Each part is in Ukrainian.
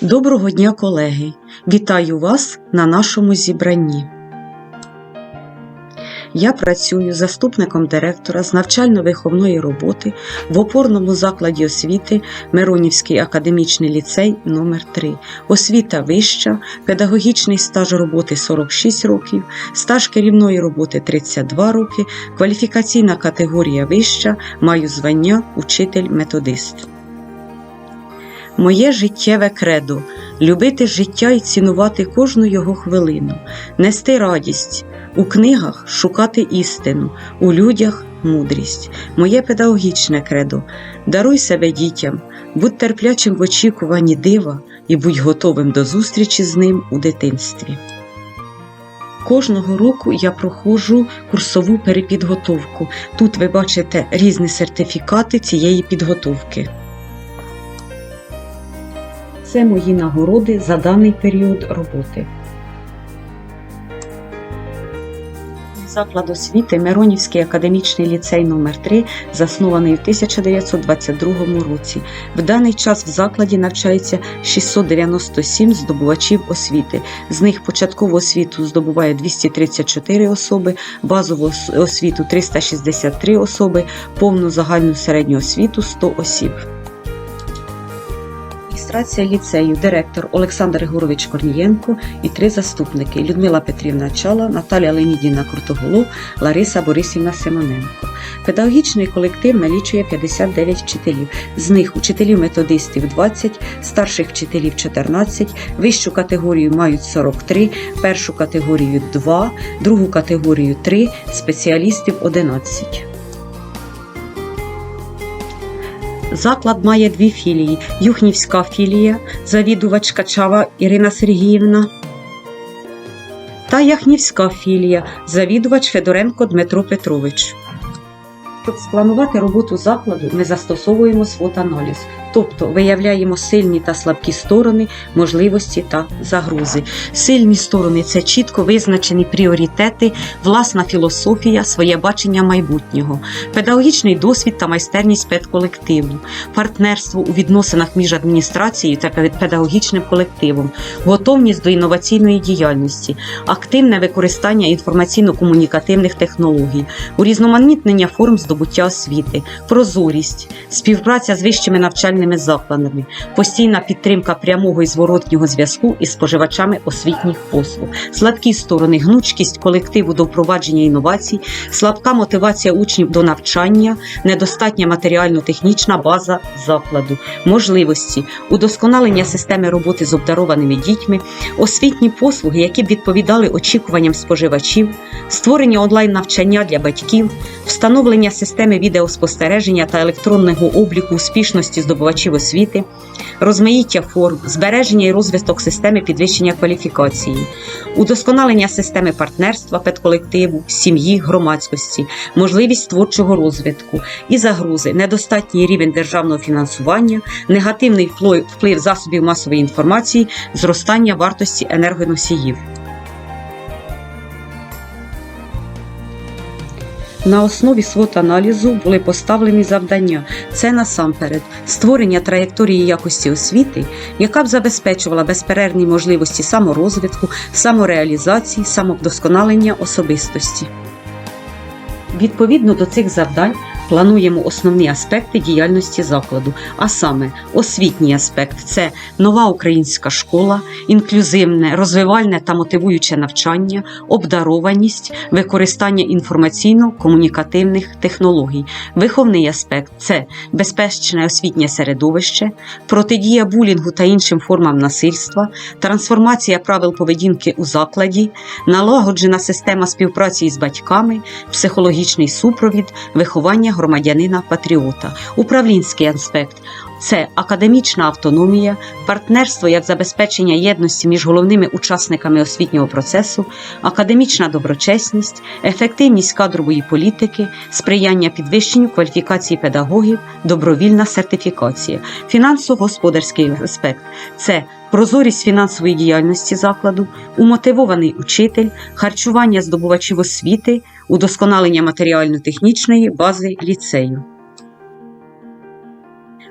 Доброго дня, колеги! Вітаю вас на нашому зібранні. Я працюю заступником директора з навчально-виховної роботи в опорному закладі освіти Миронівський академічний ліцей номер 3 Освіта вища, педагогічний стаж роботи 46 років, стаж керівної роботи 32 роки, кваліфікаційна категорія вища, маю звання учитель-методист. Моє життєве кредо любити життя і цінувати кожну його хвилину, нести радість, у книгах шукати істину, у людях мудрість. Моє педагогічне кредо даруй себе дітям, будь терплячим в очікуванні дива і будь готовим до зустрічі з ним у дитинстві. Кожного року я проходжу курсову перепідготовку. Тут ви бачите різні сертифікати цієї підготовки. Це мої нагороди за даний період роботи. Заклад освіти Миронівський академічний ліцей номер 3 заснований у 1922 році. В даний час в закладі навчається 697 здобувачів освіти. З них початкову освіту здобуває 234 особи, базову освіту 363 особи, повну загальну середню освіту 100 осіб. Адміністрація ліцею, директор Олександр Григорович Корнієнко і три заступники Людмила Петрівна Чала, Наталія Леонідівна Крутоголов, Лариса Борисівна Симоненко. Педагогічний колектив налічує 59 вчителів. З них учителів-методистів 20, старших вчителів 14, вищу категорію мають 43, першу категорію 2, другу категорію 3, спеціалістів 11. Заклад має дві філії: Юхнівська філія, завідувач Качава Ірина Сергіївна та Яхнівська філія, завідувач Федоренко Дмитро Петрович. Щоб спланувати роботу закладу, ми застосовуємо свот-аналіз, тобто виявляємо сильні та слабкі сторони, можливості та загрози. Сильні сторони це чітко визначені пріоритети, власна філософія, своє бачення майбутнього, педагогічний досвід та майстерність педколективу, партнерство у відносинах між адміністрацією та педагогічним колективом, готовність до інноваційної діяльності, активне використання інформаційно-комунікативних технологій, урізноманітнення форм здобуття освіти, прозорість, співпраця з вищими навчальними закладами, постійна підтримка прямого і зворотнього зв'язку із споживачами освітніх послуг, слабкі сторони, гнучкість колективу до впровадження інновацій, слабка мотивація учнів до навчання, недостатня матеріально-технічна база закладу, можливості, удосконалення системи роботи з обдарованими дітьми, освітні послуги, які б відповідали очікуванням споживачів, створення онлайн-навчання для батьків, встановлення системи відеоспостереження та електронного обліку успішності здобувачів освіти, розмаїття форм, збереження і розвиток системи підвищення кваліфікації, удосконалення системи партнерства, педколективу, сім'ї, громадськості, можливість творчого розвитку і загрози, недостатній рівень державного фінансування, негативний вплив засобів масової інформації, зростання вартості енергоносіїв. На основі свот-аналізу були поставлені завдання. Це насамперед створення траєкторії якості освіти, яка б забезпечувала безперервні можливості саморозвитку, самореалізації, самовдосконалення особистості. Відповідно до цих завдань плануємо основні аспекти діяльності закладу, а саме освітній аспект це нова українська школа, інклюзивне, розвивальне та мотивуюче навчання, обдарованість, використання інформаційно-комунікативних технологій. Виховний аспект це безпечне освітнє середовище, протидія булінгу та іншим формам насильства, трансформація правил поведінки у закладі, налагоджена система співпраці із батьками, психологічний супровід, виховання громадянина патріота, управлінський аспект. Це академічна автономія, партнерство як забезпечення єдності між головними учасниками освітнього процесу, академічна доброчесність, ефективність кадрової політики, сприяння підвищенню кваліфікації педагогів, добровільна сертифікація, фінансово-господарський аспект це прозорість фінансової діяльності закладу, умотивований учитель, харчування здобувачів освіти, удосконалення матеріально-технічної бази ліцею.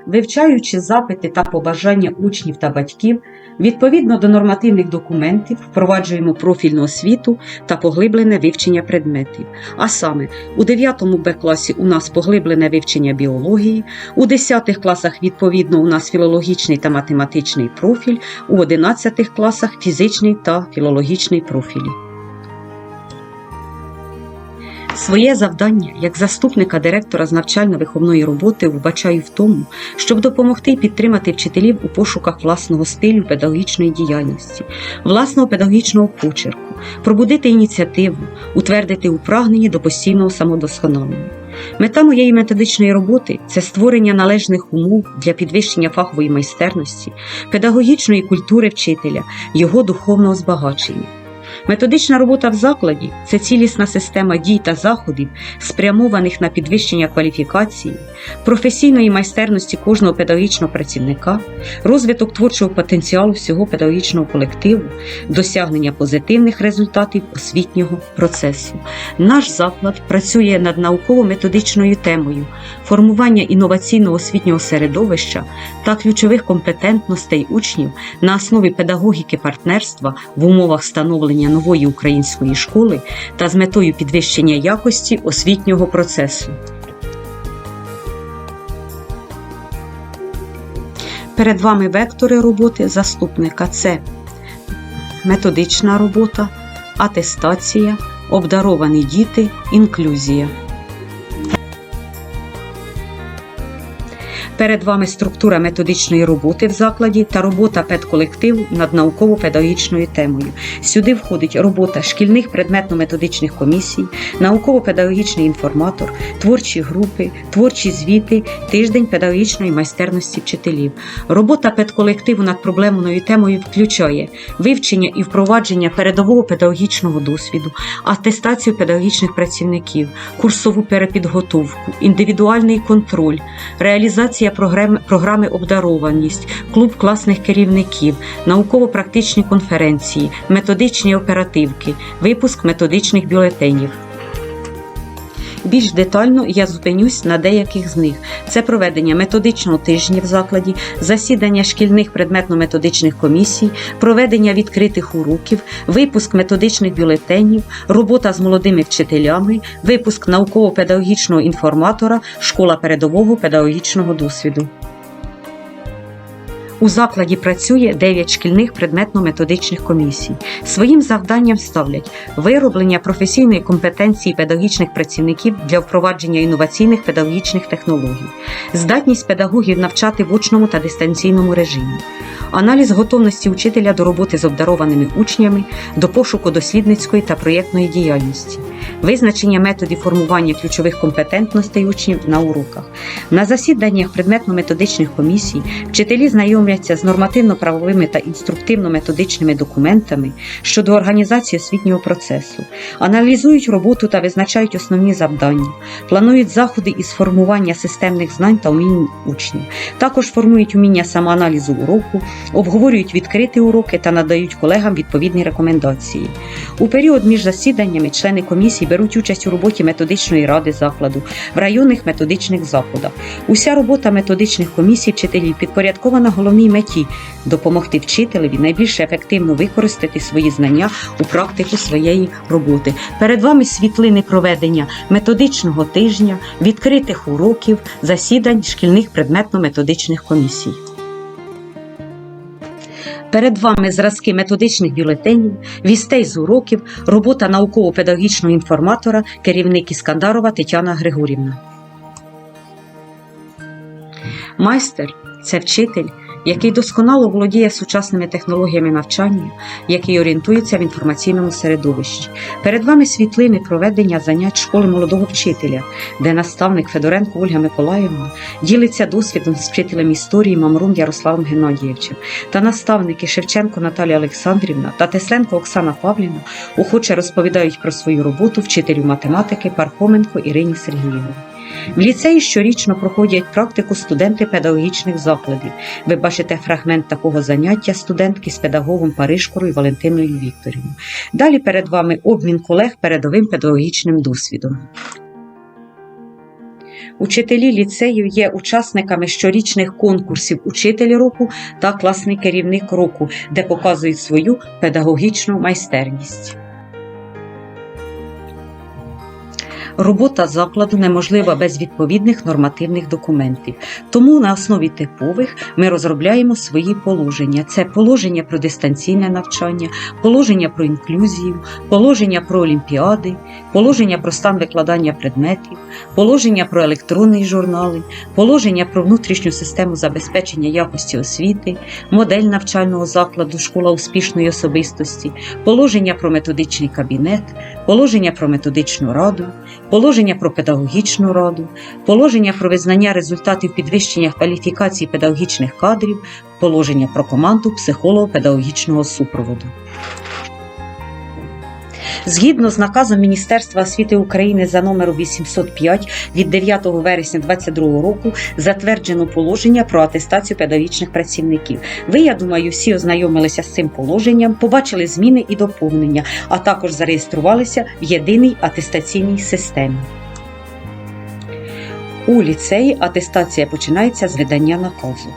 Вивчаючи запити та побажання учнів та батьків, відповідно до нормативних документів впроваджуємо профільну освіту та поглиблене вивчення предметів. А саме, у 9 Б класі у нас поглиблене вивчення біології, у 10 класах відповідно у нас філологічний та математичний профіль, у 11 класах фізичний та філологічний профілі. Своє завдання як заступника директора з навчально-виховної роботи вбачаю в тому, щоб допомогти і підтримати вчителів у пошуках власного стилю педагогічної діяльності, власного педагогічного почерку, пробудити ініціативу, утвердити у прагненні до постійного самодосконалення. Мета моєї методичної роботи це створення належних умов для підвищення фахової майстерності, педагогічної культури вчителя, його духовного збагачення. Методична робота в закладі це цілісна система дій та заходів, спрямованих на підвищення кваліфікації, професійної майстерності кожного педагогічного працівника, розвиток творчого потенціалу всього педагогічного колективу, досягнення позитивних результатів освітнього процесу. Наш заклад працює над науково-методичною темою формування інноваційного освітнього середовища та ключових компетентностей учнів на основі педагогіки партнерства в умовах встановлення нової української школи та з метою підвищення якості освітнього процесу. Перед вами вектори роботи заступника це методична робота, атестація, обдаровані діти, інклюзія. Перед вами структура методичної роботи в закладі та робота педколективу над науково-педагогічною темою. Сюди входить робота шкільних предметно-методичних комісій, науково-педагогічний інформатор, творчі групи, творчі звіти, тиждень педагогічної майстерності вчителів. Робота педколективу над проблемною темою включає вивчення і впровадження передового педагогічного досвіду, атестацію педагогічних працівників, курсову перепідготовку, індивідуальний контроль, реалізація програми, обдарованість, клуб класних керівників, науково-практичні конференції, методичні оперативки, випуск методичних бюлетенів. Більш детально я зупинюсь на деяких з них: це проведення методичного тижня в закладі, засідання шкільних предметно-методичних комісій, проведення відкритих уроків, випуск методичних бюлетенів, робота з молодими вчителями, випуск науково-педагогічного інформатора, школа передового педагогічного досвіду. У закладі працює 9 шкільних предметно-методичних комісій. Своїм завданням ставлять вироблення професійної компетенції педагогічних працівників для впровадження інноваційних педагогічних технологій, здатність педагогів навчати в очному та дистанційному режимі, аналіз готовності учителя до роботи з обдарованими учнями, до пошуку дослідницької та проєктної діяльності, визначення методів формування ключових компетентностей учнів на уроках. На засіданнях предметно-методичних комісій вчителі знайомляться з нормативно-правовими та інструктивно-методичними документами щодо організації освітнього процесу, аналізують роботу та визначають основні завдання, планують заходи із формування системних знань та умінь учнів. Також формують уміння самоаналізу уроку, обговорюють відкриті уроки та надають колегам відповідні рекомендації. У період між засіданнями члени комісії беруть участь у роботі методичної ради закладу в районних методичних заходах. Уся робота методичних комісій вчителів підпорядкована головній меті допомогти вчителеві найбільш ефективно використати свої знання у практику своєї роботи. Перед вами світлини проведення методичного тижня, відкритих уроків, засідань шкільних предметно-методичних комісій. Перед вами зразки методичних бюлетенів, вістей з уроків, робота науково-педагогічного інформатора, керівник Іскандарова Тетяна Григорівна. Майстер це вчитель, який досконало володіє сучасними технологіями навчання, який орієнтується в інформаційному середовищі. Перед вами світлини проведення занять школи молодого вчителя, де наставник Федоренко Ольга Миколаївна ділиться досвідом з вчителем історії Мамрун Ярославом Геннадієвичем та наставники Шевченко Наталія Олександрівна та Тесленко Оксана Павлівна охоче розповідають про свою роботу вчителю математики Пархоменко Ірині Сергіївні. В ліцеї щорічно проходять практику студенти педагогічних закладів. Ви бачите фрагмент такого заняття студентки з педагогом Паришкорою Валентиною Вікторівною. Далі перед вами обмін колег передовим педагогічним досвідом. Учителі ліцеїв є учасниками щорічних конкурсів Учитель року та класний керівник року, де показують свою педагогічну майстерність. Робота закладу неможлива без відповідних нормативних документів. Тому на основі типових ми розробляємо свої положення. Це положення про дистанційне навчання, положення про інклюзію, положення про олімпіади, положення про стан викладання предметів, положення про електронні журнали, положення про внутрішню систему забезпечення якості освіти, модель навчального закладу школа успішної особистості, положення про методичний кабінет, положення про методичну раду, положення про педагогічну раду, положення про визнання результатів підвищення кваліфікації педагогічних кадрів, положення про команду психолого-педагогічного супроводу. Згідно з наказом Міністерства освіти України за номером 805 від 9 вересня 2022 року затверджено положення про атестацію педагогічних працівників. Ви, я думаю, всі ознайомилися з цим положенням, побачили зміни і доповнення, а також зареєструвалися в єдиній атестаційній системі. У ліцеї атестація починається з видання наказу.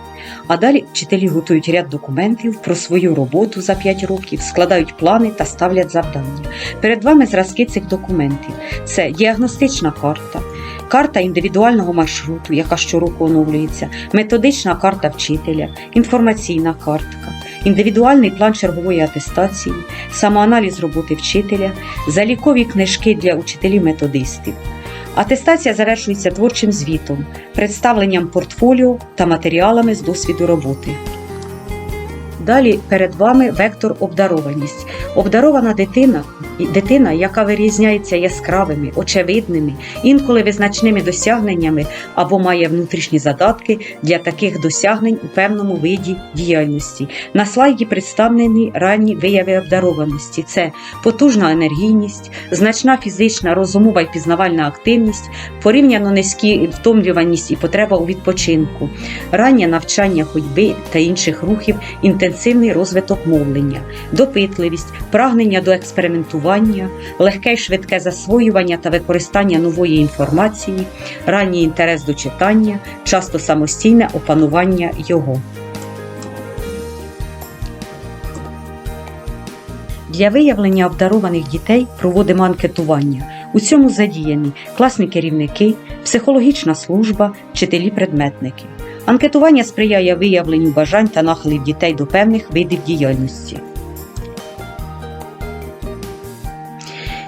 А далі вчителі готують ряд документів про свою роботу за 5 років, складають плани та ставлять завдання. Перед вами зразки цих документів: це діагностична карта, карта індивідуального маршруту, яка щороку оновлюється, методична карта вчителя, інформаційна картка. Індивідуальний план чергової атестації, самоаналіз роботи вчителя, залікові книжки для учителів-методистів. Атестація завершується творчим звітом, представленням портфоліо та матеріалами з досвіду роботи. Далі перед вами вектор обдарованість. Обдарована дитина дитина, яка вирізняється яскравими, очевидними, інколи визначними досягненнями або має внутрішні задатки для таких досягнень у певному виді діяльності. На слайді представлені ранні вияви обдарованості: це потужна енергійність, значна фізична, розумова і пізнавальна активність, порівняно низькі втомлюваність і потреба у відпочинку, раннє навчання ходьби та інших рухів, інтенсивний розвиток мовлення, допитливість, прагнення до експериментування, легке й швидке засвоювання та використання нової інформації, ранній інтерес до читання, часто самостійне опанування його. Для виявлення обдарованих дітей проводимо анкетування. У цьому задіяні класні керівники, психологічна служба, вчителі-предметники. Анкетування сприяє виявленню бажань та нахилів дітей до певних видів діяльності.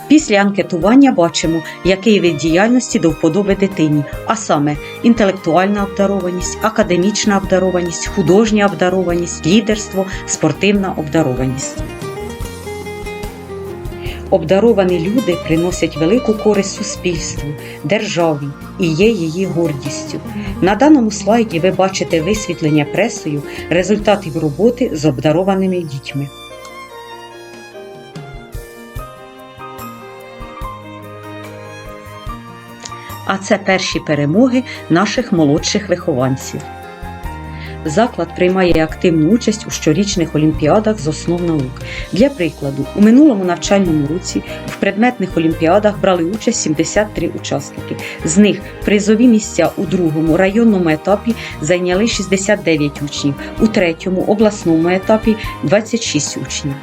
Після анкетування бачимо, який вид діяльності до вподоби дитині, а саме інтелектуальна обдарованість, академічна обдарованість, художня обдарованість, лідерство, спортивна обдарованість. Обдаровані люди приносять велику користь суспільству, державі і є її гордістю. На даному слайді ви бачите висвітлення пресою результатів роботи з обдарованими дітьми. А це перші перемоги наших молодших вихованців. Заклад приймає активну участь у щорічних олімпіадах з основ наук. Для прикладу, у минулому навчальному році в предметних олімпіадах брали участь 73 учасники. З них призові місця у другому районному етапі зайняли 69 учнів, у третьому обласному етапі 26 учнів.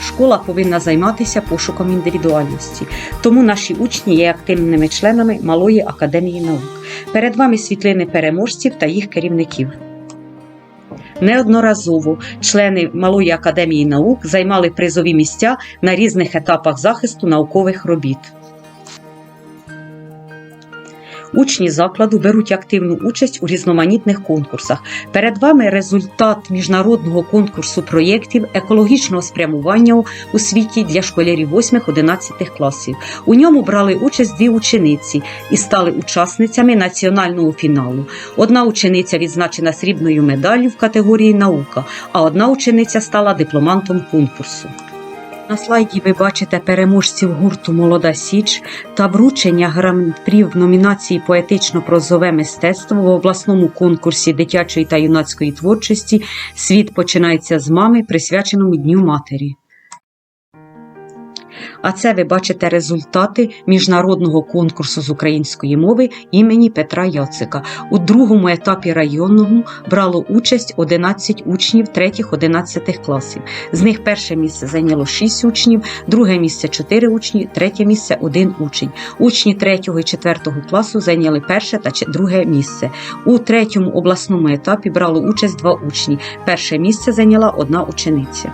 Школа повинна займатися пошуком індивідуальності, тому наші учні є активними членами Малої академії наук. Перед вами світлини переможців та їх керівників. Неодноразово члени Малої академії наук займали призові місця на різних етапах захисту наукових робіт. Учні закладу беруть активну участь у різноманітних конкурсах. Перед вами результат міжнародного конкурсу проєктів екологічного спрямування у світі для школярів 8-11 класів. У ньому брали участь дві учениці і стали учасницями національного фіналу. Одна учениця відзначена срібною медаллю в категорії наука, а одна учениця стала дипломантом конкурсу. На слайді ви бачите переможців гурту Молода Січ та вручення гран-прі в номінації Поетично-прозове мистецтво в обласному конкурсі дитячої та юнацької творчості Світ починається з мами, присвяченому Дню Матері. А це ви бачите результати міжнародного конкурсу з української мови імені Петра Яцика. У другому етапі районного брало участь 11 учнів 3-11 класів. З них перше місце зайняло 6 учнів, друге місце 4 учні, третє місце 1 учень. Учні 3 і 4 класу зайняли перше та друге місце. У третьому обласному етапі брало участь два учні. Перше місце зайняла одна учениця.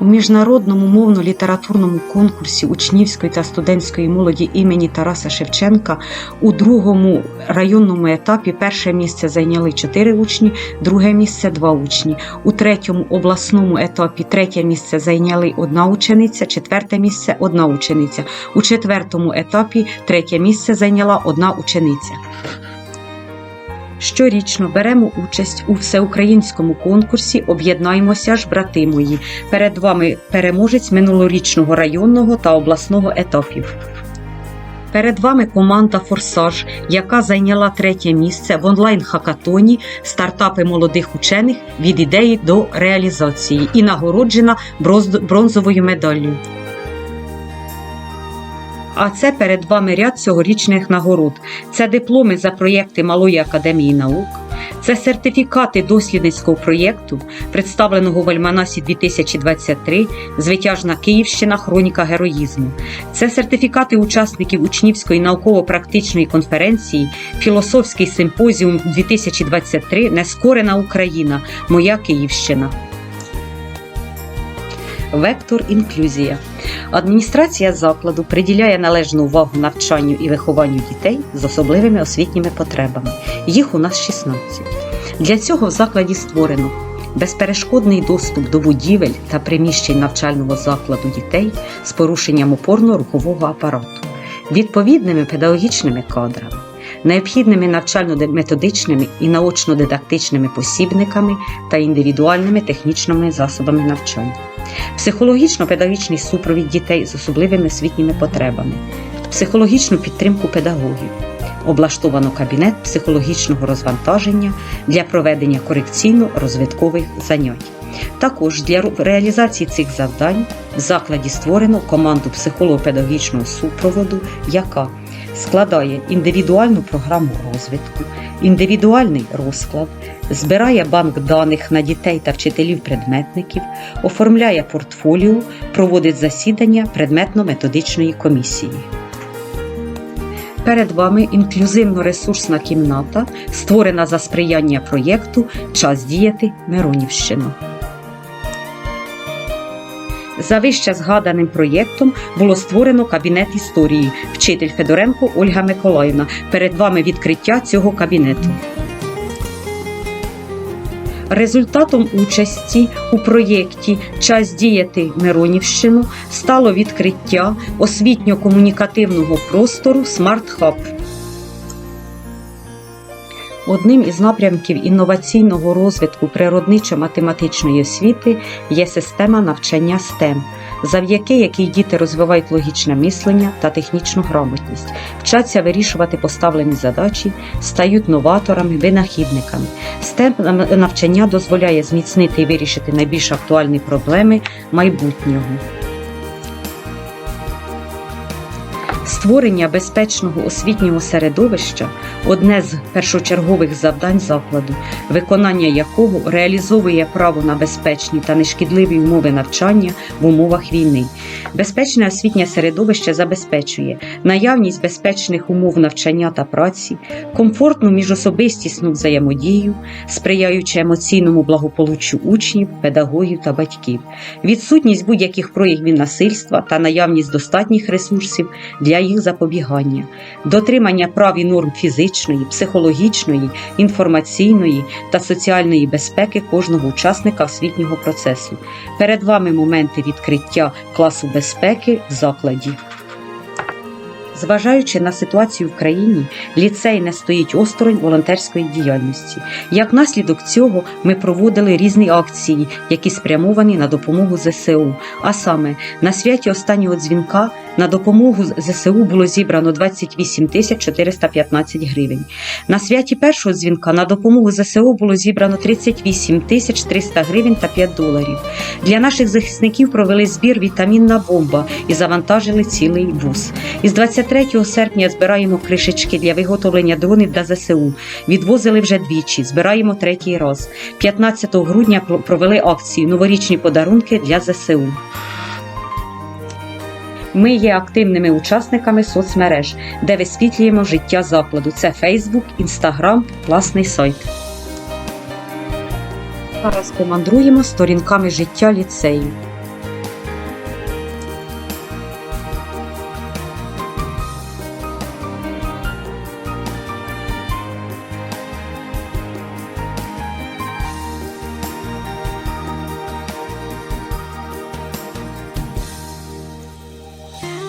У міжнародному мовно-літературному конкурсі учнівської та студентської молоді імені Тараса Шевченка у другому районному етапі перше місце зайняли чотири учні, друге місце два учні. У третьому обласному етапі третє місце зайняли одна учениця, четверте місце одна учениця. У четвертому етапі третє місце зайняла одна учениця. Щорічно беремо участь у всеукраїнському конкурсі Об'єднаймося ж, брати мої. Перед вами переможець минулорічного районного та обласного етапів. Перед вами команда Форсаж, яка зайняла третє місце в онлайн-хакатоні стартапи молодих учених від ідеї до реалізації і нагороджена бронзовою медаллю. А це перед вами ряд цьогорічних нагород. Це дипломи за проєкти Малої академії наук, це сертифікати дослідницького проєкту, представленого в Альманасі 2023, Звитяжна Київщина, Хроніка героїзму. Це сертифікати учасників учнівської науково-практичної конференції, філософський симпозіум 2023, Нескорена Україна, Моя Київщина. Вектор інклюзія. Адміністрація закладу приділяє належну увагу навчанню і вихованню дітей з особливими освітніми потребами. Їх у нас 16. Для цього в закладі створено безперешкодний доступ до будівель та приміщень навчального закладу дітей з порушенням опорно-рухового апарату, відповідними педагогічними кадрами, необхідними навчально-методичними і наочно-дидактичними посібниками та індивідуальними технічними засобами навчання психологічно-педагогічний супровід дітей з особливими освітніми потребами, психологічну підтримку педагогів. Облаштовано кабінет психологічного розвантаження для проведення корекційно-розвиткових занять. Також для реалізації цих завдань в закладі створено команду психолого-педагогічного супроводу, яка складає індивідуальну програму розвитку, індивідуальний розклад, збирає банк даних на дітей та вчителів-предметників, оформляє портфоліо, проводить засідання предметно-методичної комісії. Перед вами інклюзивно-ресурсна кімната, створена за сприяння проєкту Час діяти Миронівщина. За вище згаданим проєктом було створено кабінет історії, вчитель Федоренко Ольга Миколаївна. Перед вами відкриття цього кабінету. Результатом участі у проєкті Час діяти Миронівщину стало відкриття освітньо-комунікативного простору Смарт Hub. Одним із напрямків інноваційного розвитку природничо-математичної освіти є система навчання STEM, завдяки якій діти розвивають логічне мислення та технічну грамотність, вчаться вирішувати поставлені задачі, стають новаторами, винахідниками. STEM навчання дозволяє зміцнити і вирішити найбільш актуальні проблеми майбутнього. Створення безпечного освітнього середовища одне з першочергових завдань закладу, виконання якого реалізовує право на безпечні та нешкідливі умови навчання в умовах війни. Безпечне освітнє середовище забезпечує наявність безпечних умов навчання та праці, комфортну міжособистісну взаємодію, сприяючи емоційному благополуччю учнів, педагогів та батьків, відсутність будь-яких проявів насильства та наявність достатніх ресурсів для їх запобігання, дотримання прав і норм фізичної, психологічної, інформаційної та соціальної безпеки кожного учасника освітнього процесу. Перед вами моменти відкриття класу безпеки в закладі. Зважаючи на ситуацію в країні, ліцей не стоїть осторонь волонтерської діяльності. Як наслідок цього ми проводили різні акції, які спрямовані на допомогу ЗСУ. А саме на святі останнього дзвінка на допомогу ЗСУ було зібрано 28 тисяч 415 гривень. На святі першого дзвінка на допомогу ЗСУ було зібрано 38 тисяч 300 гривень та 5 доларів. Для наших захисників провели збір Вітамінна бомба і завантажили цілий вуз. Із 23 серпня збираємо кришечки для виготовлення дронів для ЗСУ. Відвозили вже двічі, збираємо третій раз. 15 грудня провели акцію Новорічні подарунки для ЗСУ. Ми є активними учасниками соцмереж, де висвітлюємо життя закладу. Це Facebook, Instagram, власний сайт. Зараз помандруємо сторінками життя ліцею.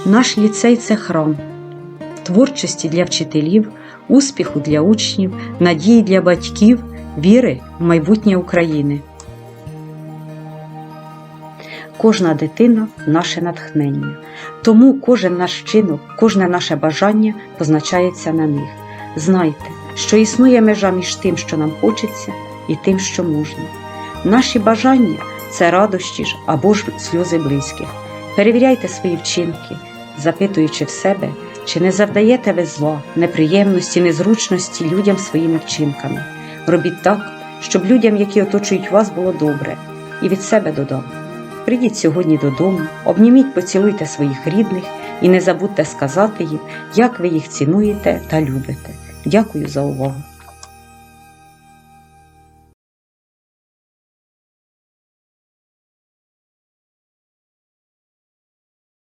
Наш ліцей це храм творчості для вчителів, успіху для учнів, надії для батьків, віри в майбутнє України. Кожна дитина наше натхнення. Тому кожен наш вчинок, кожне наше бажання позначається на них. Знайте, що існує межа між тим, що нам хочеться, і тим, що можна. Наші бажання це радощі ж або ж сльози близьких. Перевіряйте свої вчинки, запитуючи в себе, чи не завдаєте ви зла, неприємності, незручності людям своїми вчинками. Робіть так, щоб людям, які оточують вас, було добре, і від себе додому. Прийдіть сьогодні додому, обніміть, поцілуйте своїх рідних і не забудьте сказати їм, як ви їх цінуєте та любите. Дякую за увагу!